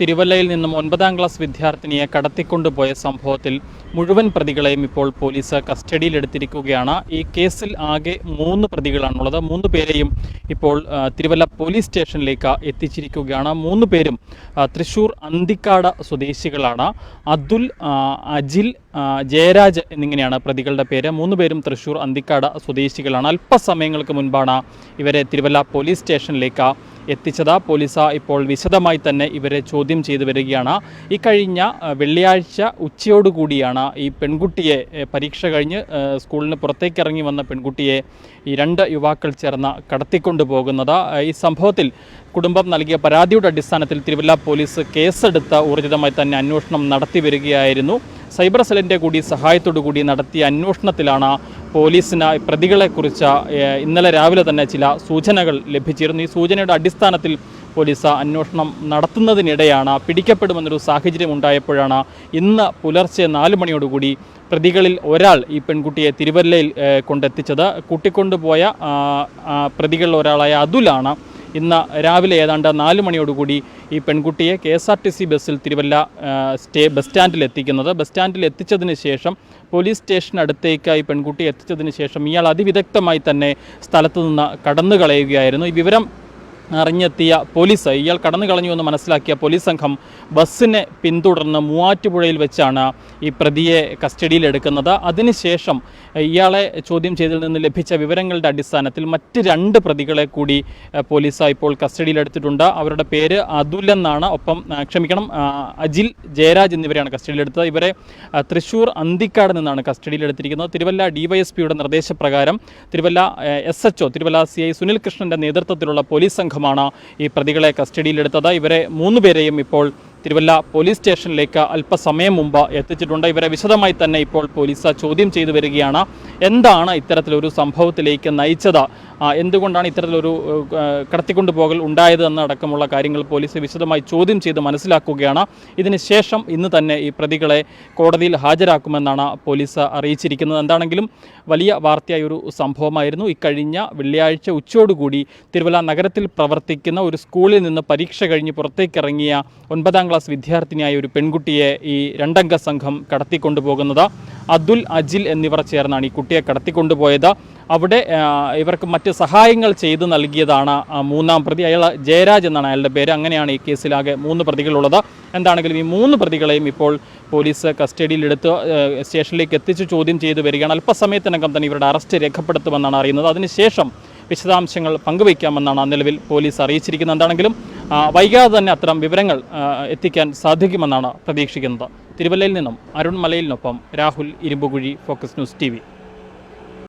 തിരുവല്ലയിൽ നിന്നും ഒൻപതാം ക്ലാസ് വിദ്യാർത്ഥിനിയെ കടത്തിക്കൊണ്ടുപോയ സംഭവത്തിൽ മുഴുവൻ പ്രതികളെയും ഇപ്പോൾ പോലീസ് കസ്റ്റഡിയിലെടുത്തിരിക്കുകയാണ്. ഈ കേസിൽ ആകെ മൂന്ന് പ്രതികളാണുള്ളത്. മൂന്ന് പേരെയും ഇപ്പോൾ തിരുവല്ല പോലീസ് സ്റ്റേഷനിലേക്ക് എത്തിച്ചിരിക്കുകയാണ്. മൂന്ന് പേരും തൃശൂർ അന്തിക്കാട് സ്വദേശികളാണ്. അതുൽ അജിൽ ജയരാജ് എന്നിങ്ങനെയാണ് പ്രതികളുടെ പേര്. മൂന്ന് പേരും തൃശൂർ അന്തിക്കാട് സ്വദേശികളാണ്. അല്പസമയങ്ങൾക്ക് മുൻപാണ് ഇവരെ തിരുവല്ല പോലീസ് സ്റ്റേഷനിലേക്ക് എത്തിച്ചത്. പോലീസ് ഇപ്പോൾ വിശദമായി തന്നെ ഇവരെ ചോദ്യം ചെയ്തു വരികയാണ്. ഈ കഴിഞ്ഞ ആ, വെള്ളിയാഴ്ച ഉച്ചയോടുകൂടിയാണ് ഈ പെൺകുട്ടിയെ പരീക്ഷ കഴിഞ്ഞ് സ്കൂളിന് പുറത്തേക്ക് ഇറങ്ങി വന്ന പെൺകുട്ടിയെ ഈ രണ്ട് യുവാക്കൾ ചേർന്ന് കടത്തിക്കൊണ്ടു പോകുന്നത്. ഈ സംഭവത്തിൽ കുടുംബം നൽകിയ പരാതിയുടെ അടിസ്ഥാനത്തിൽ തിരുവല്ല പോലീസ് കേസെടുത്ത് ഊർജിതമായി തന്നെ അന്വേഷണം നടത്തി വരികയായിരുന്നു. സൈബർ സെല്ലിന്റെ കൂടി സഹായത്തോടു കൂടി നടത്തിയ അന്വേഷണത്തിലാണ് പോലീസിന് പ്രതികളെക്കുറിച്ച് ഇന്നലെ രാവിലെ തന്നെ ചില സൂചനകൾ ലഭിച്ചിരുന്നു. ഈ സൂചനയുടെ അടിസ്ഥാനത്തിൽ പോലീസ് അന്വേഷണം നടത്തുന്നതിനിടെയാണ് പിടിക്കപ്പെടുമെന്നൊരു സാഹചര്യം ഉണ്ടായപ്പോഴാണ് ഇന്ന് പുലർച്ചെ നാല് മണിയോടുകൂടി പ്രതികളിൽ ഒരാൾ ഈ പെൺകുട്ടിയെ തിരുവല്ലയിൽ കൊണ്ടെത്തിച്ചത്. കൂട്ടിക്കൊണ്ടുപോയ പ്രതികളിൽ ഒരാളായ അതുലാണ് ഇന്ന് രാവിലെ ഏതാണ്ട് നാല് മണിയോടുകൂടി ഈ പെൺകുട്ടിയെ K S R T C ബസ്സിൽ തിരുവല്ല സ്റ്റേ ബസ് സ്റ്റാൻഡിൽ എത്തിക്കുന്നത്. ബസ് സ്റ്റാൻഡിൽ എത്തിച്ചതിന് ശേഷം പോലീസ് സ്റ്റേഷനടുത്തേക്ക് ഈ പെൺകുട്ടി എത്തിച്ചതിന് ശേഷം ഇയാൾ അതിവിദഗ്ധമായി തന്നെ സ്ഥലത്തു നിന്ന് കടന്നു കളയുകയായിരുന്നു ഈ വിവരം അറിഞ്ഞെത്തിയ പോലീസ് ഇയാൾ കടന്നു കളഞ്ഞു എന്ന് മനസ്സിലാക്കിയ പോലീസ് സംഘം ബസ്സിനെ പിന്തുടർന്ന് മൂവാറ്റുപുഴയിൽ വെച്ചാണ് ഈ പ്രതിയെ കസ്റ്റഡിയിലെടുക്കുന്നത്. അതിനുശേഷം ഇയാളെ ചോദ്യം ചെയ്തതിൽ നിന്ന് ലഭിച്ച വിവരങ്ങളുടെ അടിസ്ഥാനത്തിൽ മറ്റ് രണ്ട് പ്രതികളെ കൂടി പോലീസ് ഇപ്പോൾ കസ്റ്റഡിയിലെടുത്തിട്ടുണ്ട്. അവരുടെ പേര് അതുൽ എന്നാണ്. ഒപ്പം ക്ഷമിക്കണം അജിൽ ജയരാജ് എന്നിവരെയാണ് കസ്റ്റഡിയിലെടുത്തത്. ഇവരെ തൃശൂർ അന്തിക്കാട് നിന്നാണ് കസ്റ്റഡിയിലെടുത്തിരിക്കുന്നത്. തിരുവല്ല ഡിവൈഎസ്പിയുടെ നിർദ്ദേശപ്രകാരം Thiruvalla S H Thiruvalla C I Sunil കൃഷ്ണന്റെ നേതൃത്വത്തിലുള്ള പോലീസ് സംഘമാണ് ഈ പ്രതികളെ കസ്റ്റഡിയിലെടുത്തത്. ഇവരെ മൂന്ന് പേരെയും ഇപ്പോൾ തിരുവല്ല പോലീസ് സ്റ്റേഷനിലേക്ക് അല്പസമയം മുമ്പ് എത്തിച്ചിട്ടുണ്ട്. ഇവരെ വിശദമായി തന്നെ ഇപ്പോൾ പോലീസ് ചോദ്യം ചെയ്തു വരികയാണ്. എന്താണ് ഇത്തരത്തിലൊരു സംഭവത്തിലേക്ക് നയിച്ചത്? എന്തുകൊണ്ടാണ് ഇത്തരത്തിലൊരു കടത്തിക്കൊണ്ടുപോകൽ ഉണ്ടായത് എന്നടക്കമുള്ള കാര്യങ്ങൾ പോലീസ് വിശദമായി ചോദ്യം ചെയ്ത് മനസ്സിലാക്കുകയാണ്. ഇതിനുശേഷം ഇന്ന് തന്നെ ഈ പ്രതികളെ കോടതിയിൽ ഹാജരാക്കുമെന്നാണ് പോലീസ് അറിയിച്ചിരിക്കുന്നത്. എന്താണെങ്കിലും വലിയ വാർത്തയായ ഒരു സംഭവമായിരുന്നു. ഇക്കഴിഞ്ഞ വെള്ളിയാഴ്ച ഉച്ചയോടുകൂടി തിരുവല്ല നഗരത്തിൽ പ്രവർത്തിക്കുന്ന ഒരു സ്കൂളിൽ നിന്ന് പരീക്ഷ കഴിഞ്ഞ് പുറത്തേക്കിറങ്ങിയ ഒൻപതാം ക്ലാസ് വിദ്യാർത്ഥിനിയായ ഒരു പെൺകുട്ടിയെ ഈ രണ്ടംഗ സംഘം കടത്തിക്കൊണ്ടുപോകുന്നത്. അതുൽ അജിൽ എന്നിവർ ചേർന്നാണ് ഈ കുട്ടിയെ കടത്തിക്കൊണ്ടുപോയത്. അവിടെ ഇവർക്ക് മറ്റ് സഹായങ്ങൾ ചെയ്തു നൽകിയതാണ് മൂന്നാം പ്രതി. അയാൾ ജയരാജ് എന്നാണ് അയാളുടെ പേര്. അങ്ങനെയാണ് ഈ കേസിലാകെ മൂന്ന് പ്രതികളുള്ളത്. എന്താണെങ്കിലും ഈ മൂന്ന് പ്രതികളെയും ഇപ്പോൾ പോലീസ് കസ്റ്റഡിയിലെടുത്ത് സ്റ്റേഷനിലേക്ക് എത്തിച്ച് ചോദ്യം ചെയ്തു വരികയാണ്. അല്പസമയത്തിനകം തന്നെ ഇവരുടെ അറസ്റ്റ് രേഖപ്പെടുത്തുമെന്നാണ് അറിയുന്നത്. അതിനുശേഷം വിശദാംശങ്ങൾ പങ്കുവയ്ക്കാമെന്നാണ് നിലവിൽ പോലീസ് അറിയിച്ചിരിക്കുന്നത്. എന്താണെങ്കിലും വൈകാതെ തന്നെ അത്തരം വിവരങ്ങൾ എത്തിക്കാൻ സാധിക്കുമെന്നാണ് പ്രതീക്ഷിക്കുന്നത്. തിരുവല്ലയിൽ നിന്നും Arun മലയിലിനൊപ്പം Rahul Irumpukuzhi focus news T